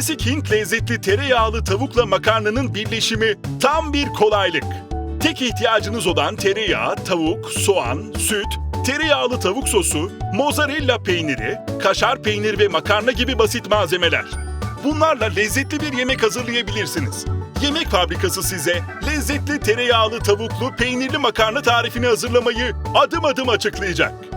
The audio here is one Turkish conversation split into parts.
Klasik Hint lezzetli tereyağlı tavukla makarnanın birleşimi tam bir kolaylık. Tek ihtiyacınız olan tereyağı, tavuk, soğan, süt, tereyağlı tavuk sosu, mozzarella peyniri, kaşar peynir ve makarna gibi basit malzemeler. Bunlarla lezzetli bir yemek hazırlayabilirsiniz. Yemek fabrikası size lezzetli tereyağlı tavuklu peynirli makarna tarifini hazırlamayı adım adım açıklayacak.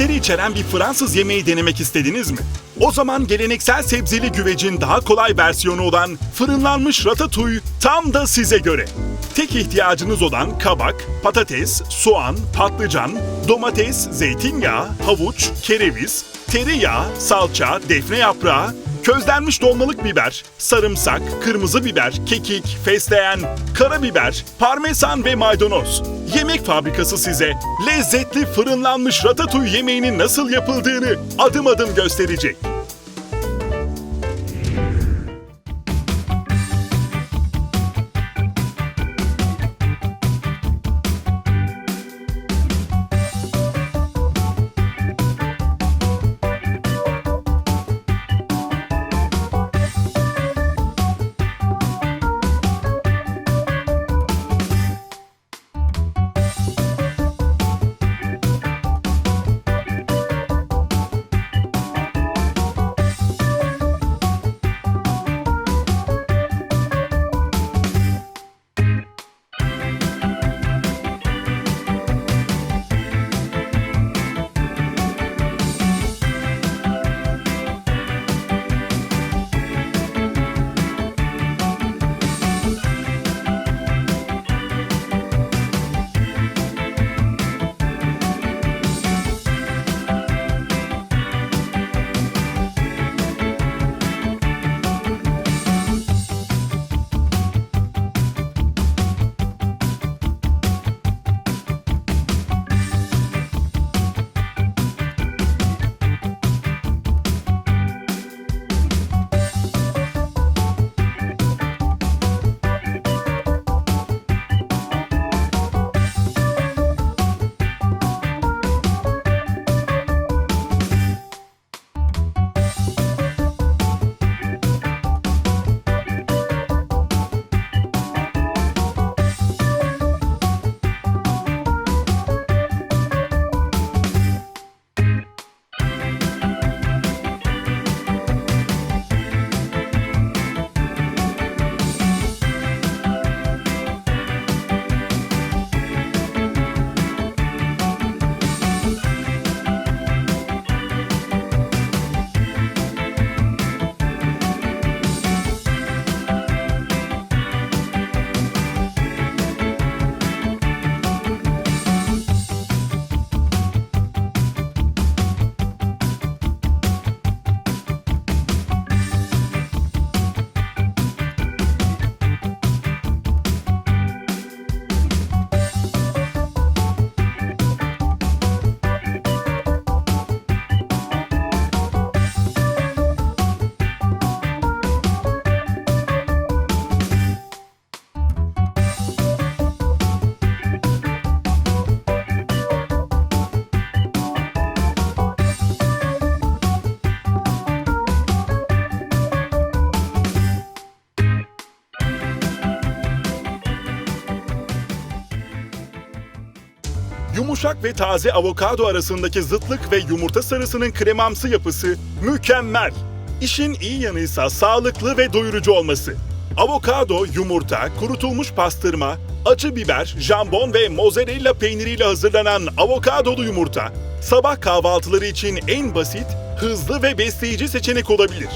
Gelenekleri içeren bir Fransız yemeği denemek istediniz mi? O zaman geleneksel sebzeli güvecin daha kolay versiyonu olan fırınlanmış ratatouille tam da size göre. Tek ihtiyacınız olan kabak, patates, soğan, patlıcan, domates, zeytinyağı, havuç, kereviz, tereyağı, salça, defne yaprağı, Közlenmiş dolmalık biber, sarımsak, kırmızı biber, kekik, fesleğen, karabiber, parmesan ve maydanoz. Yemek fabrikası size lezzetli fırınlanmış ratatouille yemeğinin nasıl yapıldığını adım adım gösterecek. Yumuşak ve taze avokado arasındaki zıtlık ve yumurta sarısının kremamsı yapısı mükemmel. İşin iyi yanıysa sağlıklı ve doyurucu olması. Avokado, yumurta, kurutulmuş pastırma, acı biber, jambon ve mozzarella peyniriyle hazırlanan avokadolu yumurta, sabah kahvaltıları için en basit, hızlı ve besleyici seçenek olabilir.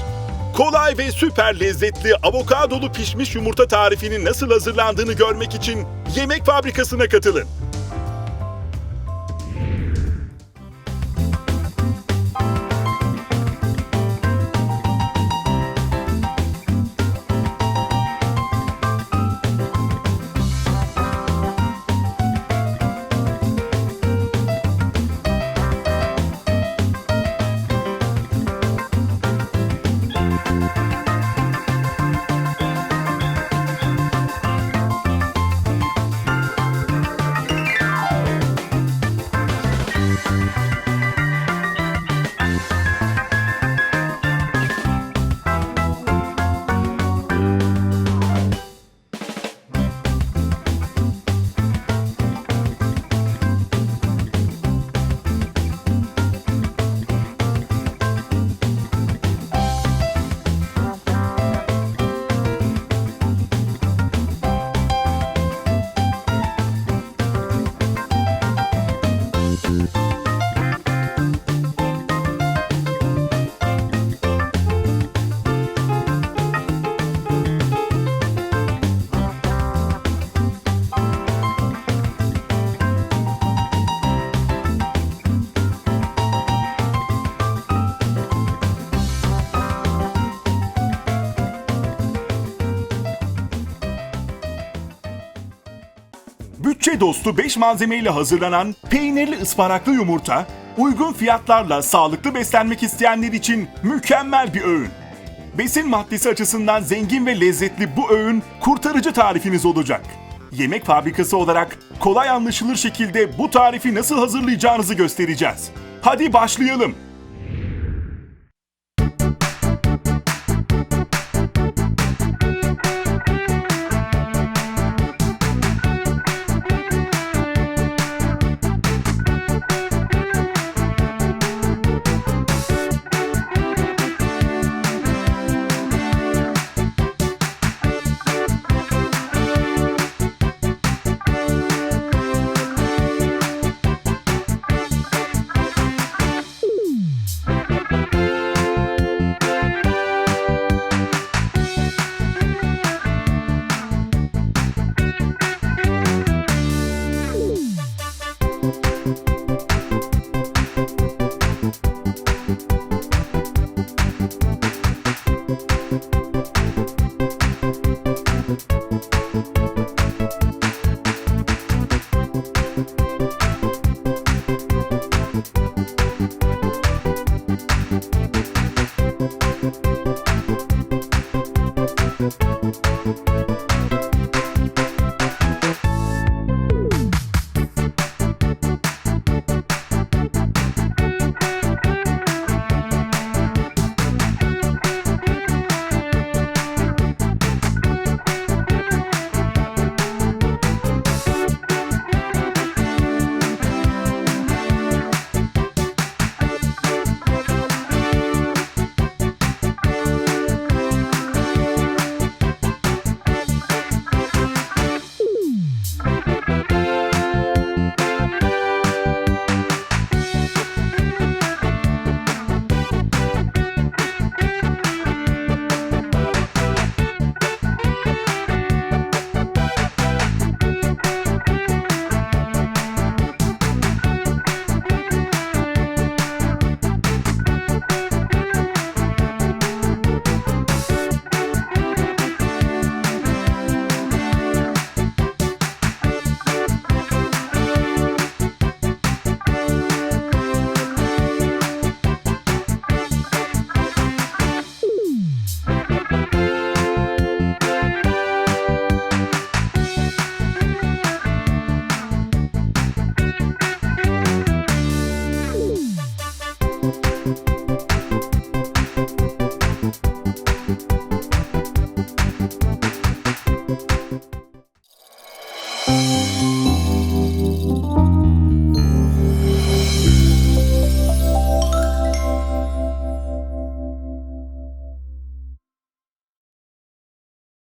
Kolay ve süper lezzetli avokadolu pişmiş yumurta tarifinin nasıl hazırlandığını görmek için Yemek Fabrikası'na katılın. Bütçe dostu 5 malzemeyle hazırlanan peynirli ıspanaklı yumurta, uygun fiyatlarla sağlıklı beslenmek isteyenler için mükemmel bir öğün. Besin maddesi açısından zengin ve lezzetli bu öğün kurtarıcı tarifiniz olacak. Yemek fabrikası olarak kolay anlaşılır şekilde bu tarifi nasıl hazırlayacağınızı göstereceğiz. Hadi başlayalım.